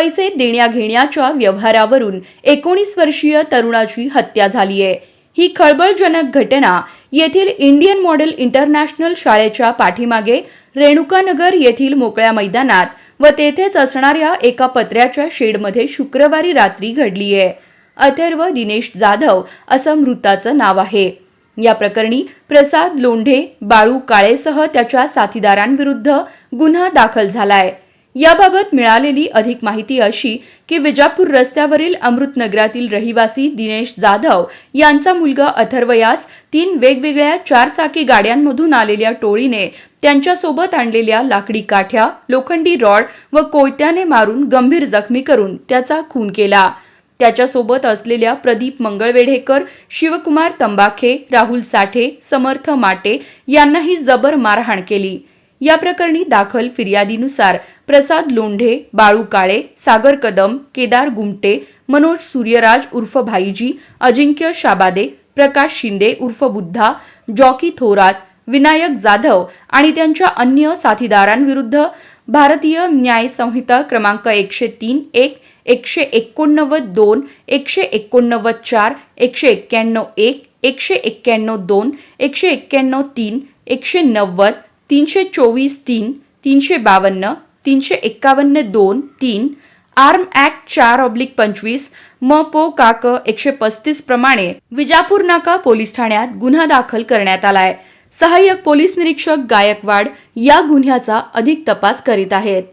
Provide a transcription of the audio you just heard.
पैसे देण्याघेण्याच्या व्यवहारावरून एकोणीस वर्षीय तरुणाची हत्या झाली आहे. ही खळबळजनक घटना येथील इंडियन मॉडेल इंटरनॅशनल शाळेच्या पाठीमागे रेणुकानगर येथील मोकळ्या मैदानात व तेथेच असणाऱ्या एका पत्र्याच्या शेडमध्ये शुक्रवारी रात्री घडली आहे. अथर्व दिनेश जाधव असं मृताचं नाव आहे. या प्रकरणी प्रसाद लोंढे बाळू काळेसह त्याच्या साथीदारांविरुद्ध गुन्हा दाखल झालाय. याबाबत मिळालेली अधिक माहिती अशी की विजापूर रस्त्यावरील अमृतनगरातील रहिवासी दिनेश जाधव यांचा मुलगा अथर्व यास तीन वेगवेगळ्या चारचाकी गाड्यांमधून आलेल्या टोळीने त्यांच्यासोबत आणलेल्या लाकडी काठ्या लोखंडी रॉड व कोयत्याने मारून गंभीर जखमी करून त्याचा खून केला. त्याच्यासोबत असलेल्या प्रदीप मंगळवेढेकर शिवकुमार तंबाखे राहुल साठे समर्थ माटे यांनाही जबर मारहाण केली. या प्रकरणी दाखल फिर्यादीनुसार प्रसाद लोंढे बाळू काळे सागर कदम केदार गुमटे मनोज सूर्यराज उर्फ भाईजी अजिंक्य शाबादे प्रकाश शिंदे उर्फ बुद्धा जॉकी थोरात विनायक जाधव आणि त्यांच्या अन्य साथीदारांविरुद्ध भारतीय न्याय संहिता क्रमांक एकशे तीन एक एकशे एकोणनव्वद दोन एकशे एकोणनव्वद चार एकशे एक्क्याण्णव एक एकशे एक्क्याण्णव दोन एकशे एक्क्याण्णव तीन एकशे नव्वद तीनशे चोवीस तीन तीनशे बावन्न तीनशे एक्कावन्न दोन तीन आर्म ॲक्ट चार ऑब्लिक पंचवीस म पो काक एकशे पस्तीस प्रमाणे विजापूर नाका पोलीस ठाण्यात गुन्हा दाखल करण्यात आलाय. सहाय्यक पोलीस निरीक्षक गायकवाड या गुन्ह्याचा अधिक तपास करीत आहेत.